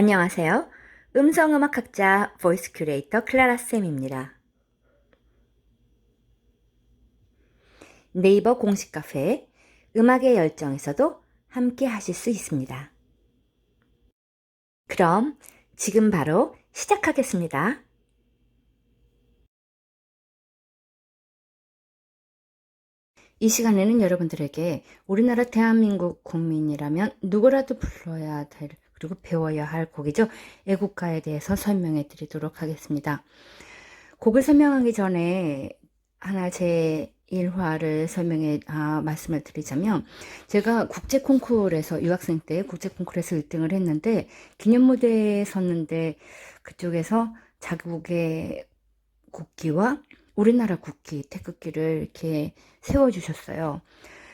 안녕하세요. 음성음악학자 보이스 큐레이터 클라라쌤입니다. 네이버 공식 카페 음악의 열정에서도 함께 하실 수 있습니다. 그럼 지금 바로 시작하겠습니다. 이 시간에는 여러분들에게 우리나라 대한민국 국민이라면 누구라도 불러야 될 그리고 배워야 할 곡이죠. 애국가에 대해서 설명해 드리도록 하겠습니다. 곡을 설명하기 전에 하나 제 일화를 설명해 아, 말씀을 드리자면 제가 국제 콩쿠르에서 유학생 때 국제 콩쿠르에서 1등을 했는데 기념 무대에 섰는데 그쪽에서 자국의 국기와 우리나라 국기 태극기를 이렇게 세워 주셨어요.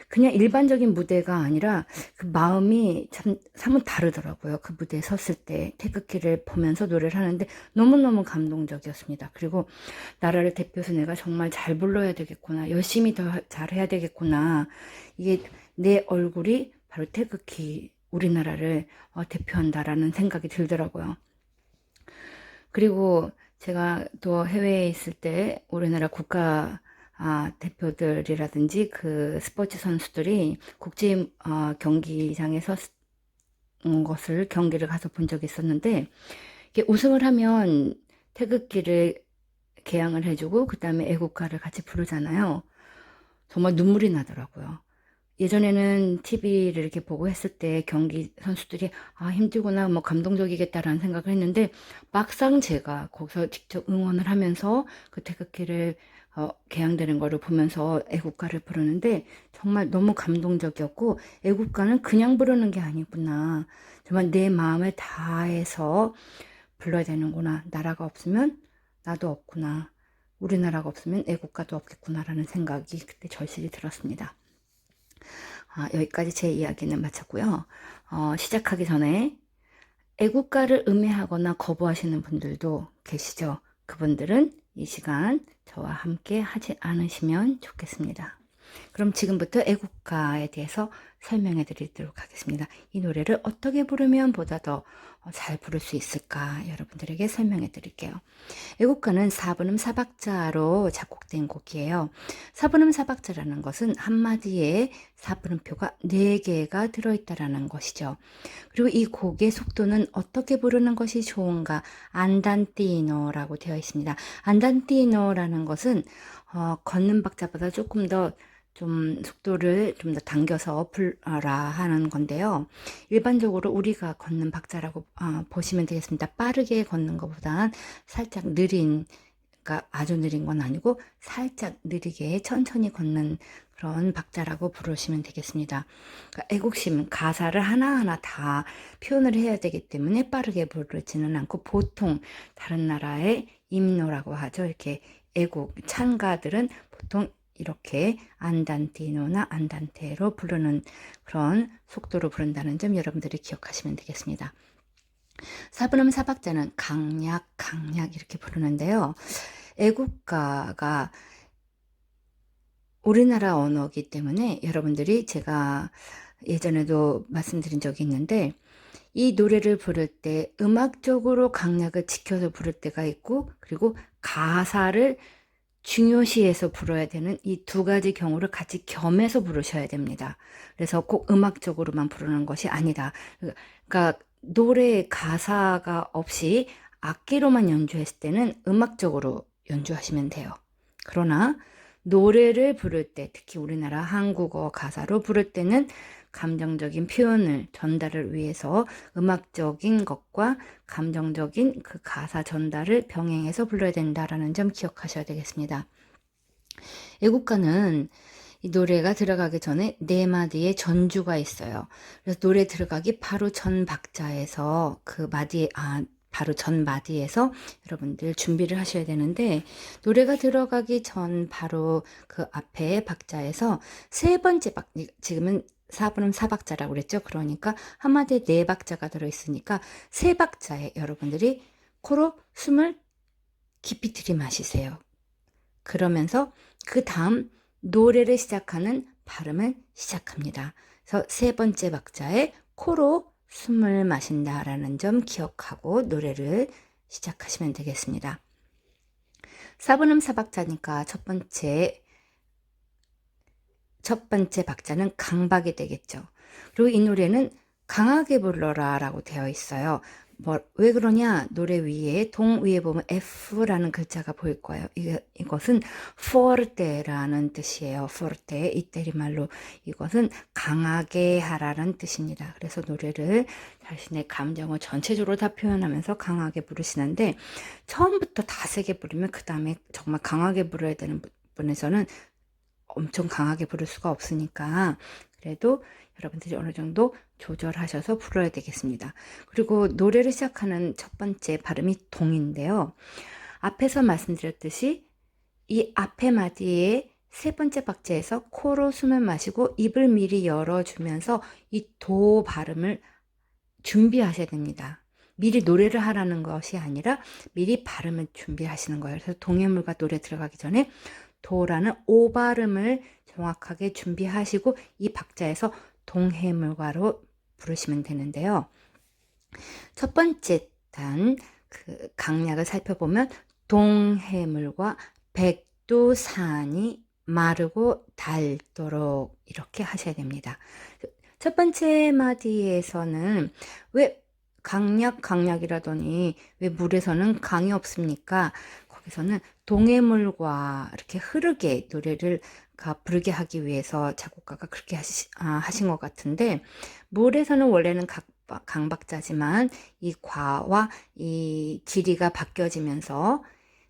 그냥 일반적인 무대가 아니라 그 마음이 참 사뭇 다르더라고요. 그 무대에 섰을 때 태극기를 보면서 노래를 하는데 너무너무 감동적이었습니다. 그리고 나라를 대표해서 내가 정말 잘 불러야 되겠구나. 열심히 더 잘해야 되겠구나. 이게 내 얼굴이 바로 태극기 우리나라를 어, 대표한다라는 생각이 들더라고요. 그리고 제가 또 해외에 있을 때 우리나라 국가 아, 대표들이라든지 그 스포츠 선수들이 국제 어, 경기장에서 온 것을 경기를 가서 본 적이 있었는데 이게 우승을 하면 태극기를 개양을 해주고 그 다음에 애국가를 같이 부르잖아요. 정말 눈물이 나더라고요. 예전에는 TV를 이렇게 보고 했을 때 경기 선수들이 아 힘들구나 뭐 감동적이겠다라는 생각을 했는데 막상 제가 거기서 직접 응원을 하면서 그 태극기를 어, 개양되는 거를 보면서 애국가를 부르는데 정말 너무 감동적이었고 애국가는 그냥 부르는 게 아니구나 정말 내 마음을 다해서 불러야 되는구나 나라가 없으면 나도 없구나 우리나라가 없으면 애국가도 없겠구나라는 생각이 그때 절실히 들었습니다. 아, 여기까지 제 이야기는 마쳤고요. 어, 시작하기 전에 애국가를 음해하거나 거부하시는 분들도 계시죠. 그분들은 이 시간 저와 함께 하지 않으시면 좋겠습니다. 그럼 지금부터 애국가에 대해서 설명해 드리도록 하겠습니다. 이 노래를 어떻게 부르면 보다 더 잘 부를 수 있을까 여러분들에게 설명해 드릴게요. 애국가는 사분음 사박자로 작곡된 곡이에요. 사분음 사박자라는 것은 한마디에 사분음표가 4개가 들어있다라는 것이죠. 그리고 이 곡의 속도는 어떻게 부르는 것이 좋은가 안단티노라고 되어 있습니다. 안단티노라는 것은 어, 걷는 박자보다 조금 더 좀 속도를 좀 더 당겨서 불어라 하는 건데요. 일반적으로 우리가 걷는 박자라고 어, 보시면 되겠습니다. 빠르게 걷는 것보다 살짝 느린, 그러니까 아주 느린 건 아니고 살짝 느리게 천천히 걷는 그런 박자라고 부르시면 되겠습니다. 그러니까 애국심 가사를 하나하나 다 표현을 해야 되기 때문에 빠르게 부르지는 않고 보통 다른 나라의 임노라고 하죠. 이렇게 애국 찬가들은 보통 이렇게 안단티노나 안단테로 부르는 그런 속도로 부른다는 점 여러분들이 기억하시면 되겠습니다. 사분음 사박자는 강약, 강약 이렇게 부르는데요. 애국가가 우리나라 언어이기 때문에 여러분들이 제가 예전에도 말씀드린 적이 있는데 이 노래를 부를 때 음악적으로 강약을 지켜서 부를 때가 있고 그리고 가사를 중요시해서 불어야 되는 이 두 가지 경우를 같이 겸해서 부르셔야 됩니다. 그래서 꼭 음악적으로만 부르는 것이 아니다. 그러니까 노래 가사가 없이 악기로만 연주했을 때는 음악적으로 연주하시면 돼요. 그러나 노래를 부를 때, 특히 우리나라 한국어 가사로 부를 때는 감정적인 표현을 전달을 위해서 음악적인 것과 감정적인 그 가사 전달을 병행해서 불러야 된다라는 점 기억하셔야 되겠습니다. 애국가는 이 노래가 들어가기 전에 네 마디의 전주가 있어요. 그래서 노래 들어가기 바로 전 박자에서 그 마디에 아 바로 전 마디에서 여러분들 준비를 하셔야 되는데 노래가 들어가기 전 바로 그 앞에 박자에서 세 번째 박 지금은 4분음 4박자라고 그랬죠. 그러니까 한 마디에 네 박자가 들어있으니까 세 박자에 여러분들이 코로 숨을 깊이 들이마시세요. 그러면서 그 다음 노래를 시작하는 발음을 시작합니다. 그래서 세 번째 박자에 코로 숨을 마신다라는 점 기억하고 노래를 시작하시면 되겠습니다. 사분음 사박자니까 첫 번째 첫 번째 박자는 강박이 되겠죠. 그리고 이 노래는 강하게 불러라 라고 되어 있어요. 뭐, 왜 그러냐? 노래 위에, 동 위에 보면 F라는 글자가 보일 거예요. 이, 이것은 forte라는 뜻이에요. forte. 이태리 말로 이것은 강하게 하라는 뜻입니다. 그래서 노래를 자신의 감정을 전체적으로 다 표현하면서 강하게 부르시는데, 처음부터 다 세게 부르면 그 다음에 정말 강하게 불러야 되는 분에서는 엄청 강하게 부를 수가 없으니까, 그래도 여러분들이 어느 정도 조절하셔서 불러야 되겠습니다. 그리고 노래를 시작하는 첫 번째 발음이 동인데요. 앞에서 말씀드렸듯이 이 앞에 마디의 세 번째 박자에서 코로 숨을 마시고 입을 미리 열어주면서 이 도 발음을 준비하셔야 됩니다. 미리 노래를 하라는 것이 아니라 미리 발음을 준비하시는 거예요. 그래서 동해물과 노래 들어가기 전에 도라는 오 발음을 정확하게 준비하시고 이 박자에서 동해물과로 부르시면 되는데요. 첫 번째 단, 그 강약을 살펴보면 동해물과 백두산이 마르고 닳도록 이렇게 하셔야 됩니다. 첫 번째 마디에서는 왜 강약 강약이라더니 왜 물에서는 강이 없습니까? 거기서는 동해물과 이렇게 흐르게 노래를 부르게 하기 위해서 작곡가가 그렇게 하시, 아, 하신 것 같은데 물에서는 원래는 각, 강박자지만 이 과와 이 길이가 바뀌어지면서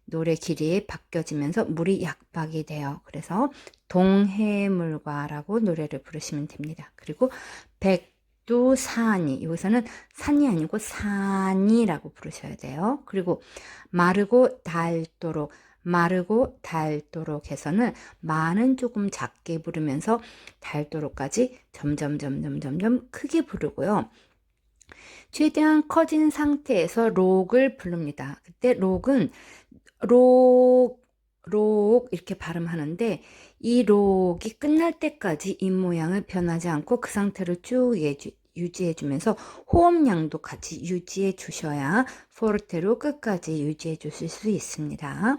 노래 길이 바뀌어지면서 물이 약박이 돼요. 그래서 동해물과라고 노래를 부르시면 됩니다. 그리고 백 두산이 여기서는 산이 아니고 산이라고 부르셔야 돼요. 그리고 마르고 닳도록 마르고 닳도록 해서는 마는 조금 작게 부르면서 닳도록까지 점점 점점 점점 크게 부르고요. 최대한 커진 상태에서 록을 부릅니다. 그때 록은 록, 록 이렇게 발음하는데 이 록이 끝날 때까지 입 모양을 변하지 않고 그 상태를 쭉 유지해 주면서 호흡량도 같이 유지해 주셔야 포르테로 끝까지 유지해 주실 수 있습니다.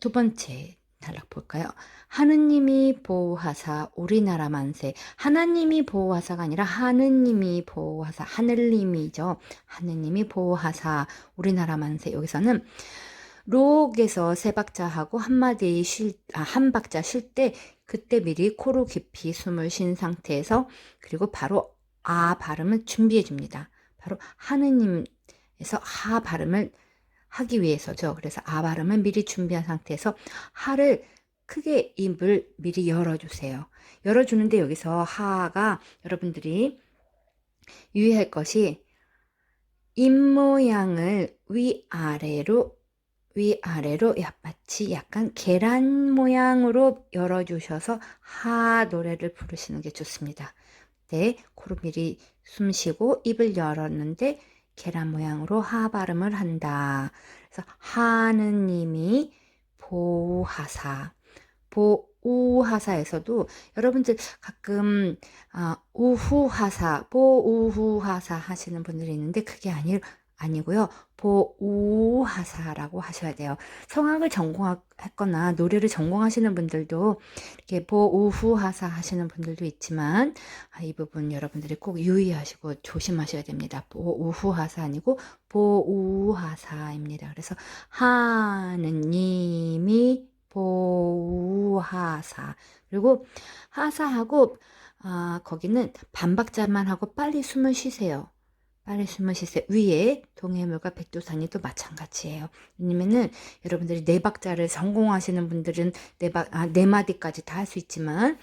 두 번째 단락 볼까요? 하느님이 보호하사 우리나라 만세. 하나님이 보호하사가 아니라 하느님이 보호하사 하늘님이죠. 하느님이 보호하사 우리나라 만세. 여기서는 록에서 세 박자 하고 한 마디 쉴, 아, 한 박자 쉴 때 그때 미리 코로 깊이 숨을 쉰 상태에서 그리고 바로 아 발음을 준비해 줍니다. 바로 하느님에서 하 발음을 하기 위해서죠. 그래서 아 발음은 미리 준비한 상태에서 하를 크게 입을 미리 열어주세요. 열어주는데 여기서 하가 여러분들이 유의할 것이 입 모양을 위아래로 위아래로 마치 약간 계란 모양으로 열어주셔서 하 노래를 부르시는 게 좋습니다. 네, 코로 미리 숨 쉬고 입을 열었는데 계란 모양으로 하 발음을 한다. 그래서 하느님이 보하사, 보우하사에서도 여러분들 가끔 아, 우후하사, 보우후하사 하시는 분들이 있는데 그게 아니 아니고요. 보우하사라고 하셔야 돼요. 성악을 전공했거나 노래를 전공하시는 분들도 이렇게 보우후하사 하시는 분들도 있지만 아, 이 부분 여러분들이 꼭 유의하시고 조심하셔야 됩니다. 보우후하사 아니고 보우하사입니다. 그래서 하느님이 보우하사 그리고 하사하고 아, 거기는 반박자만 하고 빨리 숨을 쉬세요. 빨리 숨을 쉬세요. 위에 동해물과 백두산이 또 마찬가지예요. 왜냐면은 여러분들이 네 박자를 성공하시는 분들은 네, 박, 아, 네 마디까지 다 할 수 있지만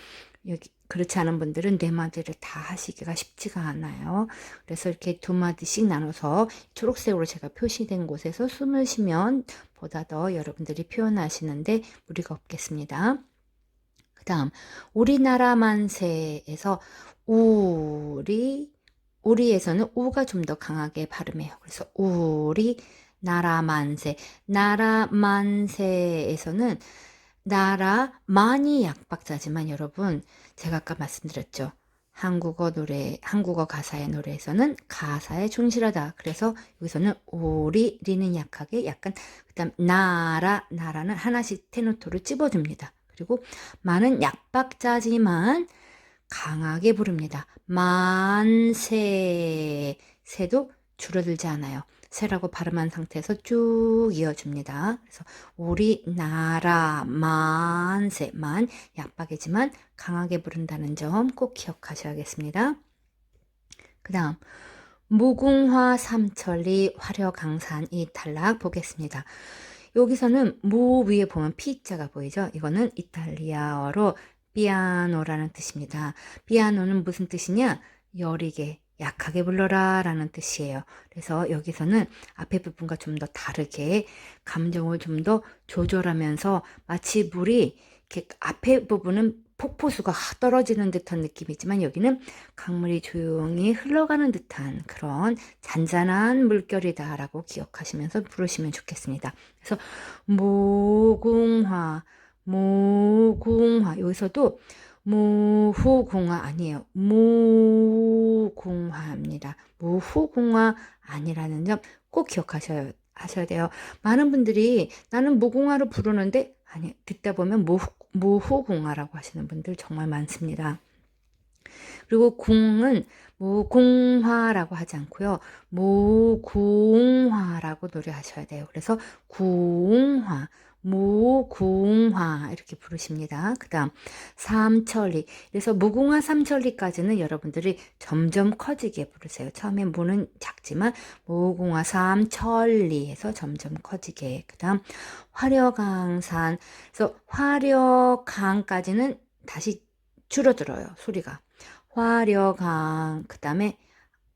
여기 그렇지 않은 분들은 네 마디를 다 하시기가 쉽지가 않아요. 그래서 이렇게 두 마디씩 나눠서 초록색으로 제가 표시된 곳에서 숨을 쉬면 보다 더 여러분들이 표현하시는데 무리가 없겠습니다. 그 다음 우리나라 만세에서 우리 우리에서는 우가 좀 더 강하게 발음해요. 그래서 우리 나라 만세. 나라 만세에서는 나라 많이 약박자지만 여러분 제가 아까 말씀드렸죠. 한국어 노래, 한국어 가사의 노래에서는 가사에 충실하다. 그래서 여기서는 우리 리는 약하게 약간 그다음 나라 나라는 하나씩 테노토를 찝어줍니다. 그리고 많은 약박자지만 강하게 부릅니다. 만세 세도 줄어들지 않아요. 세라고 발음한 상태에서 쭉 이어줍니다. 그래서 우리나라 만세 만 약박이지만 강하게 부른다는 점 꼭 기억하셔야겠습니다. 그 다음 무궁화 삼천리 화려강산 이 단락 보겠습니다. 여기서는 무 위에 보면 피자가 보이죠? 이거는 이탈리아어로 피아노라는 뜻입니다. 피아노는 무슨 뜻이냐? 여리게 약하게 불러라 라는 뜻이에요. 그래서 여기서는 앞에 부분과 좀 더 다르게 감정을 좀 더 조절하면서 마치 물이 이렇게 앞에 부분은 폭포수가 떨어지는 듯한 느낌이지만 여기는 강물이 조용히 흘러가는 듯한 그런 잔잔한 물결이다라고 기억하시면서 부르시면 좋겠습니다. 그래서 무궁화, 무궁화 여기서도 무후궁화 아니에요. 무궁화입니다. 무후궁화 아니라는 점 꼭 기억하셔야 하셔야 돼요. 많은 분들이 나는 무궁화를 부르는데 아니 듣다 보면 무후, 무후궁화라고 하시는 분들 정말 많습니다. 그리고 궁은 무궁화라고 하지 않고요. 무궁화라고 노래하셔야 돼요. 그래서 궁화, 무궁화 이렇게 부르십니다. 그 다음 삼천리 그래서 무궁화 삼천리까지는 여러분들이 점점 커지게 부르세요. 처음에 무는 작지만 무궁화 삼천리에서 점점 커지게 그 다음 화려강산 그래서 화려강까지는 다시 줄어들어요. 소리가 화려강 그 다음에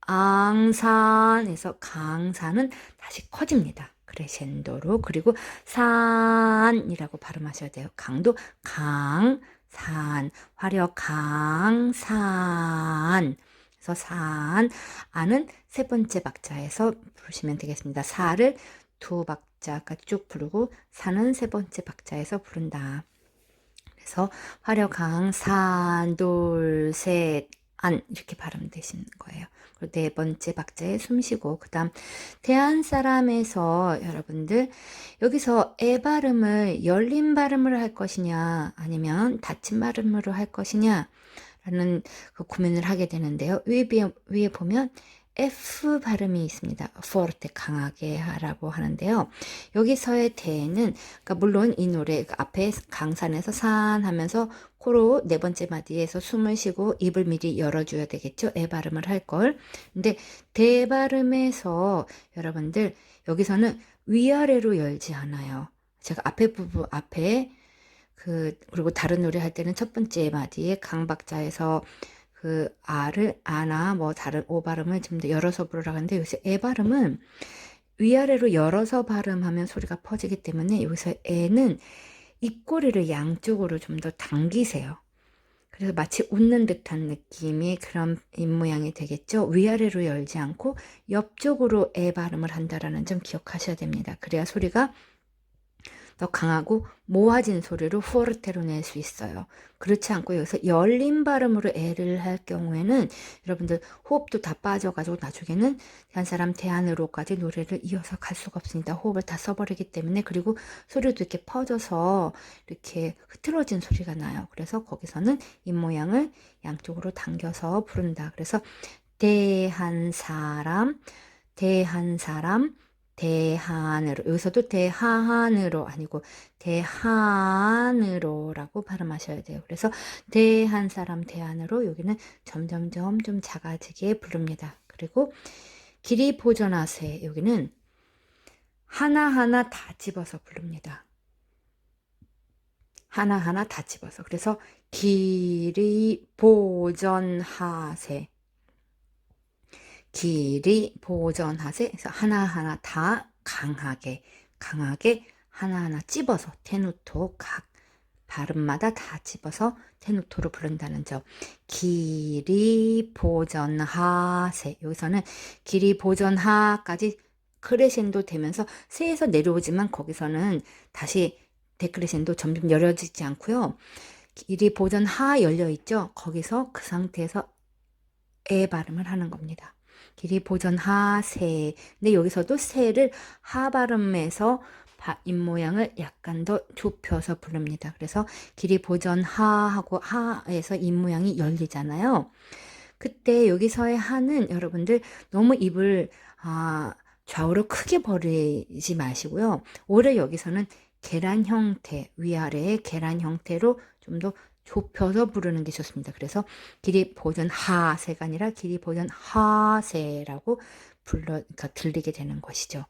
앙산에서 강산은 다시 커집니다. 크레센도로 그리고 산이라고 발음하셔야 돼요. 강도 강, 산, 화려 강, 산. 그래서 산, 안은 세 번째 박자에서 부르시면 되겠습니다. 사를 두 박자까지 쭉 부르고 산은 세 번째 박자에서 부른다. 그래서 화려 강, 산, 둘, 셋, 안 이렇게 발음되시는 거예요. 그리고 네 번째 박자에 숨 쉬고 그 다음 대한 사람에서 여러분들 여기서 에 발음을 열린 발음으로 할 것이냐 아니면 닫힌 발음으로 할 것이냐 라는 그 고민을 하게 되는데요. 위에, 위에 보면 F 발음이 있습니다. forte 강하게 하라고 하는데요. 여기서의 대는 그러니까 물론 이 노래 그 앞에 강산에서 산 하면서 코로 네 번째 마디에서 숨을 쉬고 입을 미리 열어줘야 되겠죠. 애 발음을 할 걸. 근데 대 발음에서 여러분들 여기서는 위아래로 열지 않아요. 제가 앞에 부분 앞에 그 그리고 다른 노래 할 때는 첫 번째 마디에 강박자에서 그 아를 아나 뭐 다른 오 발음을 좀 더 열어서 부르라 하는데 여기서 에 발음은 위아래로 열어서 발음하면 소리가 퍼지기 때문에 여기서 에는 입꼬리를 양쪽으로 좀 더 당기세요. 그래서 마치 웃는 듯한 느낌이 그런 입모양이 되겠죠. 위아래로 열지 않고 옆쪽으로 에 발음을 한다라는 점 기억하셔야 됩니다. 그래야 소리가 더 강하고 모아진 소리로 후어르테로 낼 수 있어요. 그렇지 않고 여기서 열린 발음으로 애를 할 경우에는 여러분들 호흡도 다 빠져가지고 나중에는 한 사람 대안으로까지 노래를 이어서 갈 수가 없습니다. 호흡을 다 써버리기 때문에 그리고 소리도 이렇게 퍼져서 이렇게 흐트러진 소리가 나요. 그래서 거기서는 입모양을 양쪽으로 당겨서 부른다. 그래서 대한 사람, 대한 사람, 대한으로 여기서도 대한으로 아니고 대한으로라고 발음하셔야 돼요. 그래서 대한 사람 대한으로 여기는 점점점 좀 작아지게 부릅니다. 그리고 길이 보존하세 여기는 하나하나 다 집어서 부릅니다. 하나하나 다 집어서 그래서 길이 보존하세 길이 보존하세 그래서 하나하나 다 강하게 강하게 하나하나 찝어서 테누토 각 발음마다 다 집어서 테누토로 부른다는 점. 길이 보존하세 여기서는 길이 보존하까지 크레센도 되면서 세에서 내려오지만 거기서는 다시 데크레센도 점점 열려지지 않고요. 길이 보존하 열려 있죠. 거기서 그 상태에서 에 발음을 하는 겁니다. 길이 보전 하세. 근데 여기서도 세를 하 발음에서 바- 입 모양을 약간 더 좁혀서 부릅니다. 그래서 길이 보전 하하고 하에서 입 모양이 열리잖아요. 그때 여기서의 하는 여러분들 너무 입을 아, 좌우로 크게 벌리지 마시고요. 오히려 여기서는 계란 형태, 위아래의 계란 형태로 좀 더 좁혀서 부르는 게 좋습니다. 그래서 길이 보전 하세가 아니라 길이 보전 하세라고 불러, 그러니까 들리게 되는 것이죠.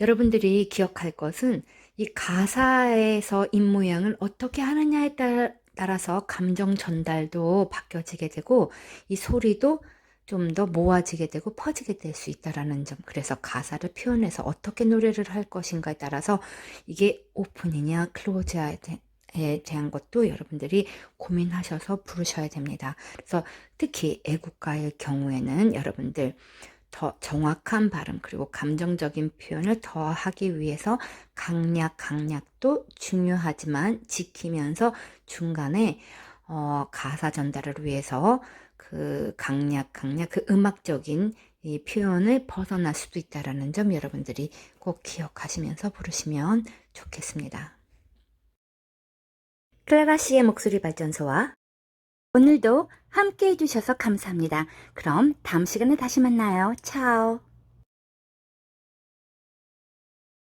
여러분들이 기억할 것은 이 가사에서 입 모양을 어떻게 하느냐에 따라, 따라서 감정 전달도 바뀌어지게 되고 이 소리도 좀 더 모아지게 되고 퍼지게 될 수 있다라는 점. 그래서 가사를 표현해서 어떻게 노래를 할 것인가에 따라서 이게 오픈이냐 클로즈에 대한 것도 여러분들이 고민하셔서 부르셔야 됩니다. 그래서 특히 애국가의 경우에는 여러분들 더 정확한 발음 그리고 감정적인 표현을 더 하기 위해서 강약 강약도 중요하지만 지키면서 중간에 어, 가사 전달을 위해서 그 강약 강약 그 음악적인 이 표현을 벗어날 수도 있다라는 점 여러분들이 꼭 기억하시면서 부르시면 좋겠습니다. 클라라 씨의 목소리 발전소와 오늘도 함께 해주셔서 감사합니다. 그럼 다음 시간에 다시 만나요. 차오.